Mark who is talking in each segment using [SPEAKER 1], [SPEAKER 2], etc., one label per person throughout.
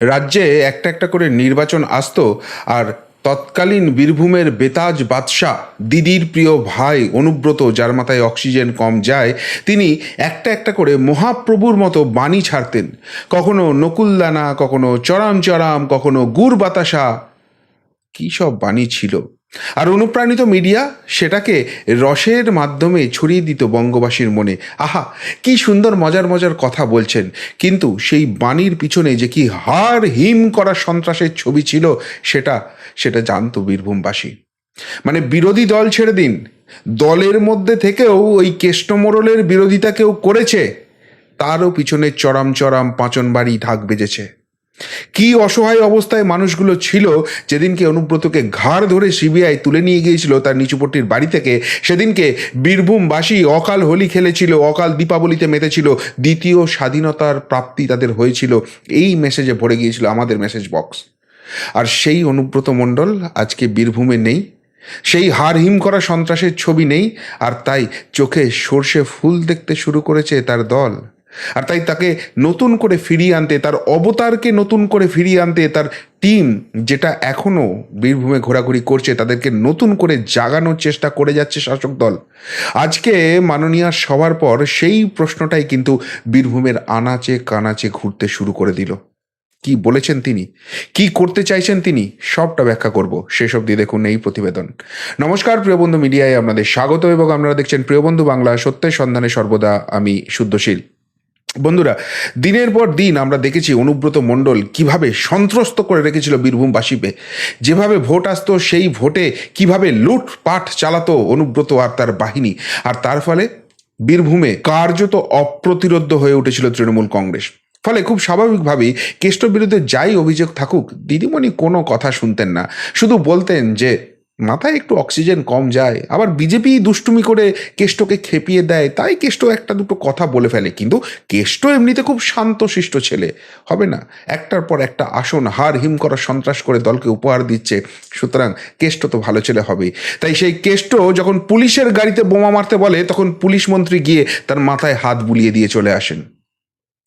[SPEAKER 1] রাজ্যে একটা একটা করে নির্বাচন আসত আর তৎকালীন বীরভূমের বেতাজ বাদশাহ, দিদির প্রিয় ভাই অনুব্রত, যার মাথায় অক্সিজেন কম যায়, তিনি একটা একটা করে মহাপ্রভুর মতো বাণী ছাড়তেন। কখনো নকুলদানা, কখনো চরাম চরাম, কখনো গুড় বাতাসা। কী সব বাণী ছিল? আর অনুপ্রাণিত মিডিয়া সেটাকে রসের মাধ্যমে ছড়িয়ে দিত বঙ্গবাসীর মনে। আহা, কি সুন্দর মজার মজার কথা বলছেন। কিন্তু সেই বাণীর পিছনে যে কি হার হিম করা সন্ত্রাসের ছবি ছিল, সেটা সেটা জানত বীরভূমবাসী। মানে বিরোধী দল ছেড়ে দিন। দলের মধ্যে থেকেও ওই কেষ্টমোড়লের বিরোধিতা কেউ করেছে, তারও পিছনে চরম চরম পাঁচন বাড়ি ঢাক বেজেছে। কি অসহায় অবস্থায় মানুষগুলো ছিল? যেদিনকে অনুব্রতকে ঘাড় ধরে সিবিআই তুলে নিয়ে গিয়েছিল তার নিচুপট্টির বাড়ি থেকে, সেদিনকে বীরভূমবাসী অকাল হোলি খেলেছিল, অকাল দীপাবলিতে মেতেছিল, দ্বিতীয় স্বাধীনতার প্রাপ্তি তাদের হয়েছিল। এই মেসেজে ভরে গিয়েছিল আমাদের মেসেজ বক্স আর সেই অনুব্রত মণ্ডল আজকে বীরভূমে নেই। সেই হার হিম করা সন্ত্রাসের ছবি নেই। আর তাই চোখে সর্ষে ফুল দেখতে শুরু করেছে তার দল। আর তাই তাকে নতুন করে ফিরিয়ে আনতে, তার অবতারকে নতুন করে ফিরিয়ে আনতে তার টিম যেটা এখনও বীরভূমে ঘোরাঘুরি করছে, তাদেরকে নতুন করে জাগানোর চেষ্টা করে যাচ্ছে শাসক দল। আজকে মাননীয় সবার পর সেই প্রশ্নটাই কিন্তু বীরভূমের আনাচে কানাচে ঘুরতে শুরু করে দিল। কি বলেছেন তিনি? কি করতে চাইছেন তিনি? সবটা ব্যাখ্যা করব। সেসব দিয়ে দেখুন এই প্রতিবেদন। নমস্কার, প্রিয় বন্ধু মিডিয়ায় আপনাদের স্বাগত এবং আপনারা দেখছেন প্রিয় বন্ধু বাংলা সত্যের সন্ধানে সর্বদা আমি শুদ্ধশীল। বন্ধুরা, দিনের পর দিন আমরা দেখেছি অনুব্রত মণ্ডল কীভাবে সন্ত্রস্ত করে রেখেছিল বীরভূমবাসীকে। যেভাবে ভোট আসতো, সেই ভোটে কীভাবে লুটপাট চালাতো অনুব্রত আর তার বাহিনী। আর তার ফলে বীরভূমে কার্যত অপ্রতিরোধ্য হয়ে উঠেছিল তৃণমূল কংগ্রেস। ফলে খুব স্বাভাবিকভাবেই কেষ্টর বিরুদ্ধে যাই অভিযোগ থাকুক, দিদিমণি কোনো কথা শুনতেন না। শুধু বলতেন যে মাথায় একটু অক্সিজেন কম যায়, আবার বিজেপি দুষ্টুমি করে কেষ্টকে খেপিয়ে দেয়, তাই কেষ্ট একটা দুটো কথা বলে ফেলে, কিন্তু কেষ্ট এমনিতে খুব শান্তশিষ্ট ছেলে, হবে না? একটার পর একটা আসন হার হিম করা সন্ত্রাস করে দলকে উপহার দিচ্ছে, সুতরাং কেষ্ট তো ভালো ছেলে হবেই। তাই সেই কেষ্ট যখন পুলিশের গাড়িতে বোমা মারতে বলে, তখন পুলিশ মন্ত্রী গিয়ে তার মাথায় হাত বুলিয়ে দিয়ে চলে আসেন।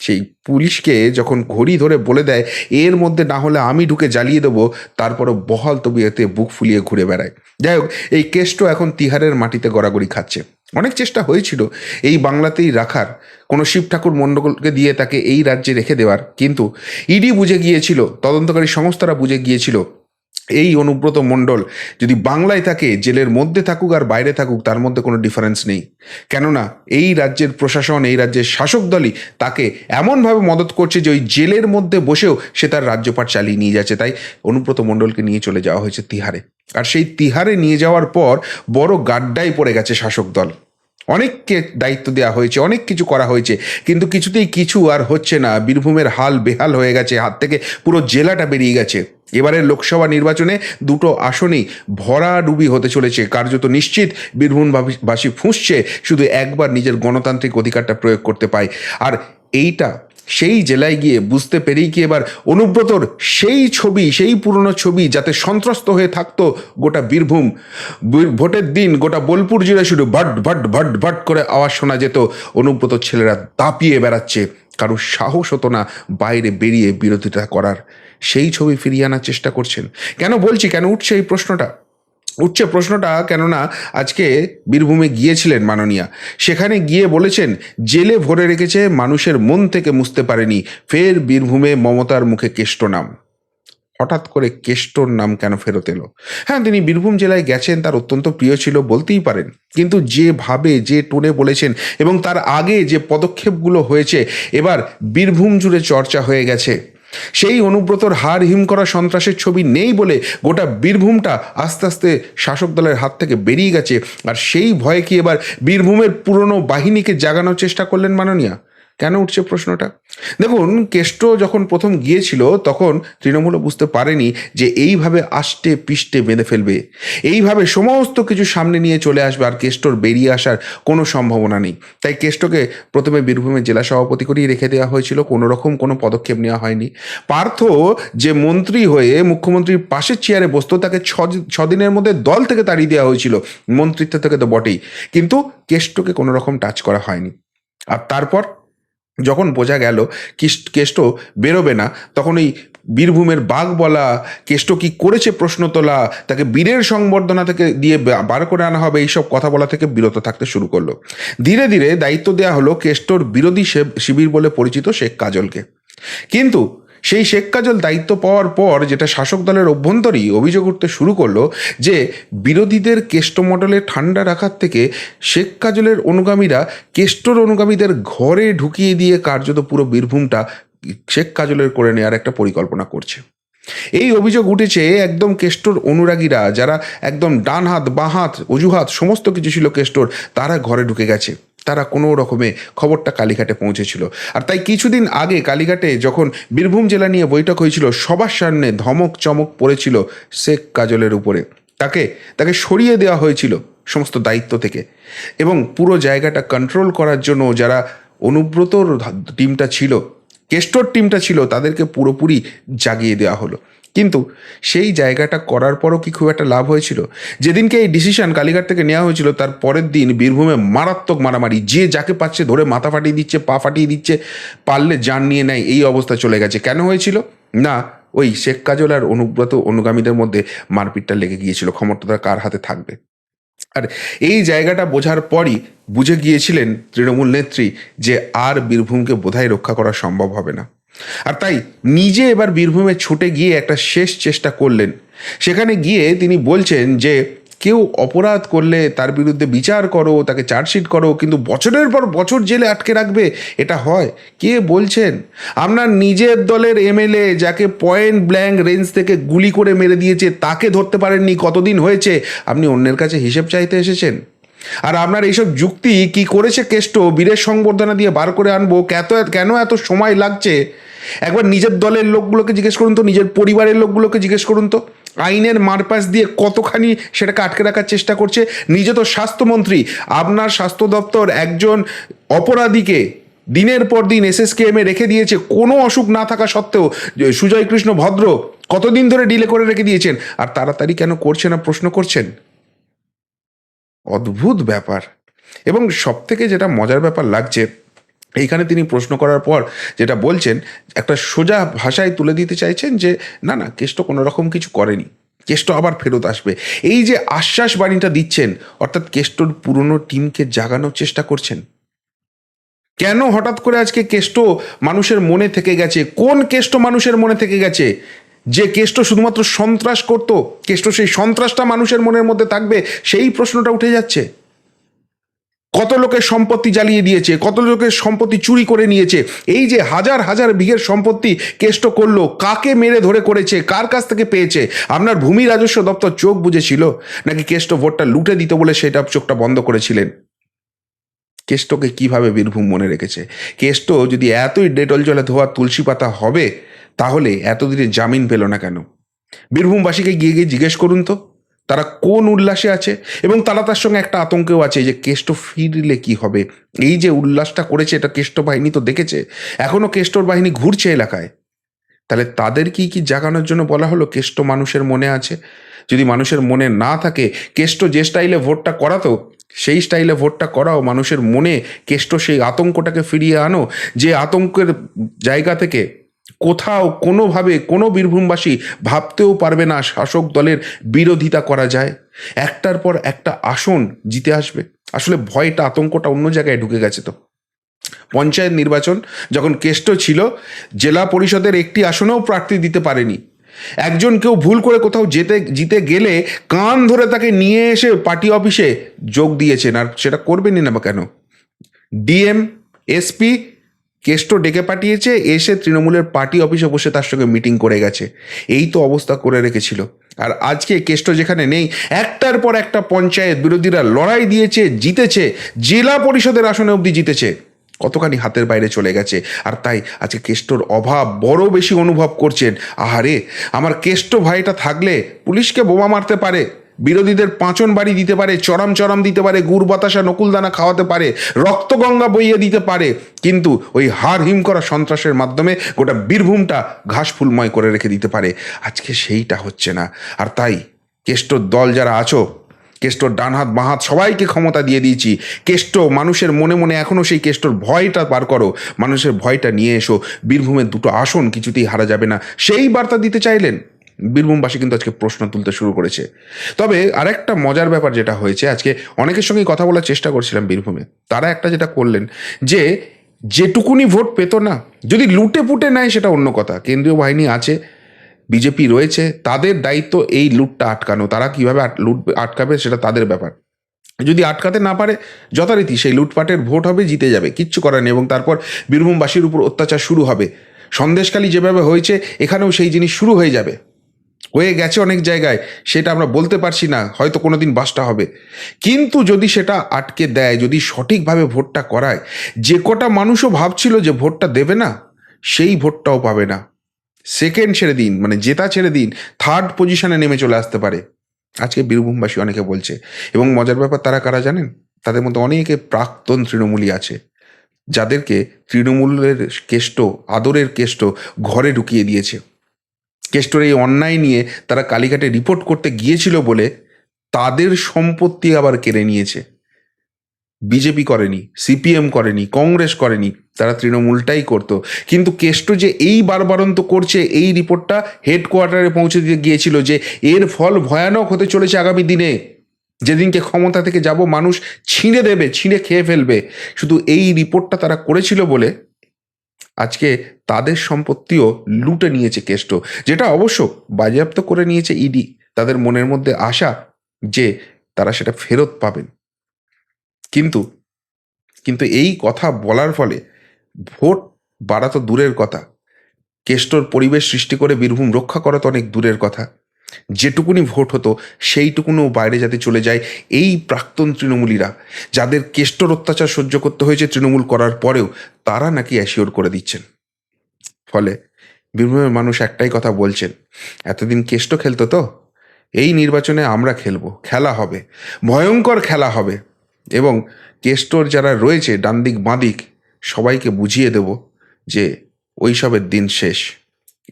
[SPEAKER 1] সেই পুলিশকে যখন ঘড়ি ধরে বলে দেয়, এর মধ্যে না হলে আমি ঢুকে জ্বালিয়ে দেবো, তারপরও বহাল তবিয়তে বুক ফুলিয়ে ঘুরে বেড়ায়। যাই হোক, এই কেষ্ট এখন তিহারের মাটিতে গড়াগড়ি খাচ্ছে। অনেক চেষ্টা হয়েছিল এই বাংলাতেই রাখার। কোনো শিব ঠাকুর মণ্ডলকে দিয়ে তাকে এই রাজ্যে রেখে দেওয়ার। কিন্তু ইডি বুঝে গিয়েছিল, তদন্তকারী সংস্থারা বুঝে গিয়েছিল এই অনুব্রত মণ্ডল যদি বাংলায় থাকে, জেলের মধ্যে থাকুক আর বাইরে থাকুক, তার মধ্যে কোনো ডিফারেন্স নেই। কেননা, এই রাজ্যের প্রশাসন, এই রাজ্যের শাসক দলই তাকে এমনভাবে মদত করছে যে ওই জেলের মধ্যে বসেও সে তার রাজ্যপাট চালিয়ে নিয়ে যাচ্ছে। তাই অনুব্রত মণ্ডলকে নিয়ে চলে যাওয়া হয়েছে তিহারে। আর সেই তিহারে নিয়ে যাওয়ার পর বড় গাড্ডায় পড়ে গেছে শাসক দল। অনেককে দায়িত্ব দেওয়া হয়েছে, অনেক কিছু করা হয়েছে, কিন্তু কিছুতেই কিছু আর হচ্ছে না। বীরভূমের হাল বেহাল হয়ে গেছে, হাত থেকে পুরো জেলাটা বেরিয়ে গেছে। এবারের লোকসভা নির্বাচনে দুটো আসনেই ভরাডুবি হতে চলেছে। কার্যত নিশ্চিত বীরভূমবাসী ফুঁসছে, শুধু একবার নিজের গণতান্ত্রিক অধিকারটা প্রয়োগ করতে পায়। আর এইটা সেই জেলায় গিয়ে বুঝতে পেরেই কি এবার অনুব্রতর সেই ছবি, সেই পুরনো ছবি যাতে সন্ত্রস্ত হয়ে থাকতো গোটা বীরভূম। ভোটের দিন গোটা বোলপুর জুড়ে শুধু ভট ভট ভট ভট করে আওয়াজ শোনা যেত। অনুব্রত ছেলেরা দাপিয়ে বেড়াচ্ছে। কারও সাহস হতো না বাইরে বেরিয়ে বিরোধিতা করার। সেই ছবি ফিরিয়ে আনার চেষ্টা করছেন। কেন বলছি? কেন উঠছে এই প্রশ্নটা? উঠছে প্রশ্নটা কেননা আজকে বীরভূমে গিয়েছিলেন মাননীয়া। সেখানে গিয়ে বলেছেন, জেলে ভরে রেখেছে মানুষের মন থেকে মুছতে পারেনি। ফের বীরভূমে মমতার মুখে কেষ্ট নাম। হঠাৎ করে কেষ্টর নাম কেন ফেরত এলো? হ্যাঁ তিনি বীরভূম জেলায় গেছেন, তার অত্যন্ত প্রিয় ছিল, বলতেই পারেন। কিন্তু যেভাবে যে টোনে বলেছেন এবং তার আগে যে পদক্ষেপগুলো হয়েছে, এবার বীরভূম জুড়ে চর্চা হয়ে গেছে। সেই অনুব্রতর হার হিম করা সন্ত্রাসের ছবি নেই বলে গোটা বীরভূমটা আস্তে আস্তে শাসক দলের হাত থেকে বেরিয়ে গেছে। আর সেই ভয়ে কি এবার বীরভূমের পুরনো বাহিনীকে জাগানোর চেষ্টা করলেন মাননীয়া? কেন উঠছে প্রশ্নটা? দেখুন, কেষ্ট যখন প্রথম গিয়েছিল, তখন তৃণমূলও বুঝতে পারেনি যে এইভাবে আষ্টে পিষ্টে বেঁধে ফেলবে। এইভাবে সমস্ত কিছু সামনে নিয়ে চলে আসবে আর কেষ্টর বেরিয়ে আসার কোনো সম্ভাবনা নেই। তাই কেষ্টকে প্রথমে বীরভূমের জেলা সভাপতি করেই রেখে দেওয়া হয়েছিল, কোনো রকম কোনো পদক্ষেপ নেওয়া হয়নি। পার্থ যে মন্ত্রী হয়ে মুখ্যমন্ত্রীর পাশের চেয়ারে বসতো, তাকে ছদিনের মধ্যে দল থেকে তাড়িয়ে দেওয়া হয়েছিল, মন্ত্রিত্ব থেকে তো বটেই। কিন্তু কেষ্টকে কোনো রকম টাচ করা হয়নি। আর তারপর? যখন বোঝা গেল কেষ্ট বেরোবে না, তখন ওই বীরভূমের বাঘ বলা কেষ্ট কি করেছে প্রশ্ন তোলা, তাকে বীরের সংবর্ধনা থেকে দিয়ে বার করে আনা হবে, এইসব কথা বলা থেকে বিরত থাকতে শুরু করল। ধীরে ধীরে দায়িত্ব দেওয়া হলো কেষ্টর বিরোধী শিবির বলে পরিচিত শেখ কাজলকে। কিন্তু সেই শেখ কাজল দায়িত্ব পাওয়ার পর যেটা শাসক দলের অভ্যন্তরই অভিযোগ উঠতে শুরু করল যে বিরোধীদের কেষ্ট মডেলে ঠান্ডা রাখার থেকে শেখ কাজলের অনুগামীরা কেষ্টর অনুগামীদের ঘরে ঢুকিয়ে দিয়ে কার্যত পুরো বীরভূমটা শেখ কাজলের করে নেওয়ার একটা পরিকল্পনা করছে। এই অভিযোগ উঠেছে একদম কেষ্টর অনুরাগীরা যারা একদম ডান হাত বাঁ হাত অজুহাত, সমস্ত কিছু ছিল কেষ্টর, তারা ঘরে ঢুকে গেছে। তারা কোনো রকমে খবরটা কালীঘাটে পৌঁছেছিল। আর তাই কিছুদিন আগে কালীঘাটে যখন বীরভূম জেলা নিয়ে বৈঠক হয়েছিল, সবার সামনে ধমক চমক পড়েছিল শেখ কাজলের উপরে। তাকে তাকে সরিয়ে দেওয়া হয়েছিল সমস্ত দায়িত্ব থেকে। এবং পুরো জায়গাটা কন্ট্রোল করার জন্য যারা অনুব্রতর টিমটা ছিল, কেষ্টর টিমটা ছিল, তাদেরকে পুরোপুরি জাগিয়ে দেওয়া হলো। কিন্তু সেই জায়গাটা করার পরও কি খুব একটা লাভ হয়েছিল? যেদিনকে এই ডিসিশন কালীঘাট থেকে নেওয়া হয়েছিল, তার পরের দিন বীরভূমে মারাত্মক মারামারি। যে যাকে পাচ্ছে ধরে মাথা ফাটিয়ে দিচ্ছে, পা ফাটিয়ে দিচ্ছে, পারলে যান নিয়ে নেয়, এই অবস্থা চলে গেছে। কেন হয়েছিল? না, ওই শেখ কাজল আর অনুব্রত অনুগামীদের মধ্যে মারপিটটা লেগে গিয়েছিল। ক্ষমতাটা কার হাতে থাকবে? আর এই জায়গাটা বোঝার পরই বুঝে গিয়েছিলেন তৃণমূল নেত্রী যে আর বীরভূমকে বোধহয় রক্ষা করা সম্ভব হবে না। আর তাই নিজে এবার বীরভূমে ছুটে গিয়ে একটা শেষ চেষ্টা করলেন। সেখানে গিয়ে তিনি বলছেন যে, কেউ অপরাধ করলে তার বিরুদ্ধে বিচার করো, তাকে চার্জশিট করো, কিন্তু বছরের পর বছর জেলে আটকে রাখবে, এটা হয়। কে বলছেন? আপনার নিজের দলের এমএলএ যাকে পয়েন্ট ব্ল্যাঙ্ক রেঞ্জ থেকে গুলি করে মেরে দিয়েছে, তাকে ধরতে পারেননি, কতদিন হয়েছে? আপনি অন্যের কাছে হিসেব চাইতে এসেছেন। আর আপনার এইসব যুক্তি কি করেছে কেষ্ট? বীরের সংবর্ধনা দিয়ে বার করে আনব, কত, কেন এত সময় লাগছে? একবার নিজের দলের লোকগুলোকে জিজ্ঞেস করুন তো, নিজের পরিবারের লোকগুলোকে জিজ্ঞেস করুন তো, আইনের মারপাশ দিয়ে কতখানি সেটাকে আটকে রাখার চেষ্টা করছে। নিজে তো স্বাস্থ্যমন্ত্রী, আপনার স্বাস্থ্য দপ্তর একজন অপরাধীকে দিনের পর দিন এসএসকেএমে রেখে দিয়েছে, কোনো অসুখ না থাকা সত্ত্বেও সুজয় কৃষ্ণ ভদ্র কতদিন ধরে ডিলে করে রেখে দিয়েছেন? আর তাড়াতাড়ি কেন করছে না প্রশ্ন করছেন? অদ্ভুত ব্যাপার। এবং সব থেকে যেটা মজার ব্যাপার লাগছে এইখানে তিনি প্রশ্ন করার পর যেটা বলছেন, একটা সোজা ভাষায় তুলে দিতে চাইছেন যে, না না, কেষ্ট কোনো রকম কিছু করেনি। কেষ্ট আবার ফেরত আসবে। এই যে আশ্বাস বাণীটা দিচ্ছেন, অর্থাৎ কেষ্টর পুরনো টিমকে জাগানোর চেষ্টা করছেন। কেন হঠাৎ করে আজকে কেষ্ট মানুষের মনে থেকে গেছে? কোন কেষ্ট মানুষের মনে থেকে গেছে? যে কেষ্ট শুধুমাত্র সন্ত্রাস করত, কেষ্ট সেই সন্ত্রাসটা মানুষের মনের মধ্যে থাকবে, সেই প্রশ্নটা উঠে যাচ্ছে। কত লোকের সম্পত্তি জ্বালিয়ে দিয়েছে, কত লোকের সম্পত্তি চুরি করে নিয়েছে, এই যে হাজার হাজার বিঘের সম্পত্তি কেষ্ট করল, কাকে মেরে ধরে করেছে, কার কাছ থেকে পেয়েছে, আপনার ভূমি রাজস্ব দপ্তর চোখ বুঝেছিল? নাকি কেষ্ট ভোটটা লুটে দিত বলে সেটা চোখটা বন্ধ করেছিলেন? কেষ্টকে কীভাবে বীরভূম মনে রেখেছে? কেষ্ট যদি এতই ডেটল জলে ধোয়া তুলসী পাতা হবে, তাহলে এতদিনে জামিন পেল না কেন? বীরভূমবাসীকে গিয়ে গিয়ে জিজ্ঞেস করুন তো। তারা কোন উল্লাসে আছে? এবং তারা তার সঙ্গে একটা আতঙ্কেও আছে যে কেষ্ট ফিরলে কি হবে? এই যে উল্লাসটা করেছে এটা কেষ্ট বাহিনী তো দেখেছে। এখনও কেষ্টর বাহিনী ঘুরছে এলাকায়। তাহলে তাদের কি কি জাগানোর জন্য বলা হলো কেষ্ট মানুষের মনে আছে? যদি মানুষের মনে না থাকে, কেষ্ট যে স্টাইলে ভোটটা করাতো, সেই স্টাইলে ভোটটা করাও, মানুষের মনে কেষ্ট সেই আতঙ্কটাকে ফিরিয়ে আনো, যে আতঙ্কের জায়গা থেকে কোথাও কোনোভাবে কোনো বীরভূমবাসী ভাবতেও পারবে না শাসক দলের বিরোধিতা করা যায়। একটার পর একটা আসন জিতে আসবে। আসলে ভয়টা, আতঙ্কটা অন্য জায়গায় ঢুকে গেছে তো। পঞ্চায়েত নির্বাচন যখন কেষ্ট ছিল, জেলা পরিষদের একটি আসনেও প্রার্থী দিতে পারেনি। একজন কেউ ভুল করে কোথাও যেতে, জিতে গেলে কান ধরে তাকে নিয়ে এসে পার্টি অফিসে যোগ দিয়েছেন। আর সেটা করবেনই না কেন? ডিএম, এসপি কেষ্ট ডেকে পাঠিয়েছে, এসে তৃণমূলের পার্টি অফিসে বসে তার সঙ্গে মিটিং করে গেছে। এই তো অবস্থা করে রেখেছিল। আর আজকে কেষ্ট যেখানে নেই, একটার পর একটা পঞ্চায়েত বিরোধীরা লড়াই দিয়েছে, জিতেছে, জেলা পরিষদের আসনে অবধি জিতেছে। কতখানি হাতের বাইরে চলে গেছে। আর তাই আজকে কেষ্টর অভাব বড় বেশি অনুভব করছেন। আহারে, আমার কেষ্ট ভাইটা থাকলে পুলিশকে বোমা মারতে পারে। বিরোধীদের পাঁচন বাড়ি দিতে পারে, চরম চরম দিতে পারে, গুড় বাতাসা, নকুলদানা খাওয়াতে পারে রক্তগঙ্গা বইয়ে দিতে পারে। কিন্তু ওই হার হিম করা সন্ত্রাসের মাধ্যমে গোটা বীরভূমটা ঘাস ফুলময় করে রেখে দিতে পারে। আজকে সেইটা হচ্ছে না। আর তাই কেষ্টর দল যারা আছো কেষ্টর ডান হাত বাঁ সবাইকে ক্ষমতা দিয়ে দিয়েছি। কেষ্ট মানুষের মনে মনে এখনও সেই কেষ্টর ভয়টা পার করো। মানুষের ভয়টা নিয়ে এসো। বীরভূমের দুটো আসন কিছুতেই হারা যাবে না। সেই বার্তা দিতে চাইলেন? বীরভূমবাসী কিন্তু আজকে প্রশ্ন তুলতে শুরু করেছে। তবে আরেকটা মজার ব্যাপার যেটা হয়েছে, আজকে অনেকের সঙ্গে কথা বলার চেষ্টা করছিলাম বীরভূমে। তারা একটা যেটা করলেন যে, যেটুকুনি ভোট পেত না, যদি লুটে পুটে নেয় সেটা অন্য কথা। কেন্দ্রীয় বাহিনী আছে, বিজেপি রয়েছে, তাদের দায়িত্ব এই লুটটা আটকানো। তারা কীভাবে লুট আটকাবে সেটা তাদের ব্যাপার। যদি আটকাতে না পারে, যথারীতি সেই লুটপাটের ভোট হবে, জিতে যাবে, কিচ্ছু করার নেই এবং তারপর বীরভূমবাসীর উপর অত্যাচার শুরু হবে। সন্দেশকালী যেভাবে হয়েছে, এখানেও সেই জিনিস শুরু হয়ে যাবে। হয়ে গেছে অনেক জায়গায়, সেটা আমরা বলতে পারছি না, হয়তো কোনো দিন বাসটা হবে। কিন্তু যদি সেটা আটকে দেয়, যদি সঠিকভাবে ভোটটা করায়, যে কটা মানুষও ভাবছিল যে ভোটটা দেবে না, সেই ভোটটাও পাবে না। সেকেন্ড ছেড়ে দিন মানে জেতা ছেড়ে দিন থার্ড পজিশনে নেমে চলে আসতে পারে। আজকে বীরভূমবাসী অনেকে বলছে, এবং মজার ব্যাপার তারা কারা জানেন? তাদের মধ্যে অনেকে প্রাক্তন তৃণমূলী আছে। যাদেরকে তৃণমূলের কেষ্ট, আদরের কেষ্ট ঘরে ঢুকিয়ে দিয়েছে। কেষ্টর এই অন্যায় নিয়ে তারা কালীঘাটে রিপোর্ট করতে গিয়েছিল বলে তাদের সম্পত্তি আবার কেড়ে নিয়েছে। বিজেপি করেনি, সিপিএম করেনি, কংগ্রেস করেনি, তারা তৃণমূলটাই করতো। কিন্তু কেষ্ট যে এই বারবারন্ত করছে, এই রিপোর্টটা হেডকোয়ার্টারে পৌঁছে দিয়ে গিয়েছিল যে এর ফল ভয়ানক হতে চলেছে আগামী দিনে। যেদিনকে ক্ষমতা থেকে যাব মানুষ ছিঁড়ে দেবে, ছিঁড়ে খেয়ে ফেলবে। শুধু এই রিপোর্টটা তারা করেছিল বলে আজকে তাদের সম্পত্তিও লুটে নিয়েছে কেষ্ট, যেটা অবশ্য বাজেয়াপ্ত করে নিয়েছে ইডি তাদের মনের মধ্যে আশা যে তারা সেটা ফেরত পাবেন। কিন্তু কিন্তু এই কথা বলার ফলে ভোট বাড়া তো দূরের কথা। কেষ্টর পরিবেশ সৃষ্টি করে বীরভূম রক্ষা করা তো অনেক দূরের কথা। যেটুকুনি ভোট হতো, সেইটুকুনও বাইরে যাতে চলে যায়। এই প্রাক্তন তৃণমূলীরা, যাদের কেষ্টর অত্যাচার সহ্য করতে হয়েছে তৃণমূল করার পরেও, তারা নাকি অ্যাসিওর করে দিচ্ছেন। ফলে বীরভূমের মানুষ একটাই কথা বলছেন, এতদিন কেষ্ট খেলতো তো? এই নির্বাচনে আমরা খেলব, খেলা হবে, ভয়ঙ্কর খেলা হবে। এবং কেষ্টর যারা রয়েছে, ডানদিক বাঁদিক, সবাইকে বুঝিয়ে দেব যে ওইসবের দিন শেষ।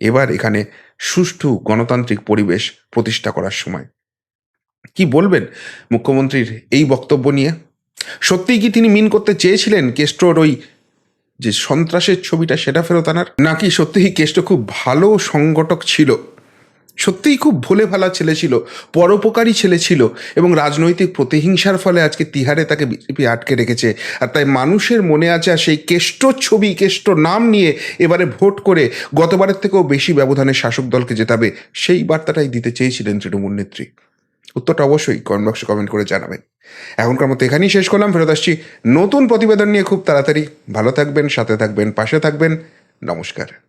[SPEAKER 1] এবার এখানে সুষ্ঠু গণতান্ত্রিক পরিবেশ প্রতিষ্ঠা করার সময়। কি বলবেন মুখ্যমন্ত্রীর এই বক্তব্য নিয়ে? সত্যিই কি তিনি মিন করতে চেয়েছিলেন কেষ্টর ওই যে সন্ত্রাসের ছবিটা, সেটা ফেরত আনার? নাকি সত্যিই কেষ্ট খুব ভালো সংগঠক ছিল? সত্যিই খুব ভোলে ভালা ছেলে ছিল, পরোপকারী ছেলে ছিল এবং রাজনৈতিক প্রতিহিংসার ফলে আজকে তিহারে তাকে বিজেপি আটকে রেখেছে। আর তাই মানুষের মনে আছে আর সেই কেষ্ট ছবি, কেষ্ট নাম নিয়ে এবারে ভোট করে গতবারের থেকেও বেশি ব্যবধানে শাসক দলকে জেতাবে, সেই বার্তাটাই দিতে চেয়েছিলেন তৃণমূল নেত্রী। উত্তরটা অবশ্যই কমেন্ট বক্সে কমেন্ট করে জানাবেন। এখনকার মতো এখানেই শেষ করলাম, ফেরত আসছি নতুন প্রতিবেদন নিয়ে খুব তাড়াতাড়ি। ভালো থাকবেন, সাথে থাকবেন, পাশে থাকবেন। নমস্কার।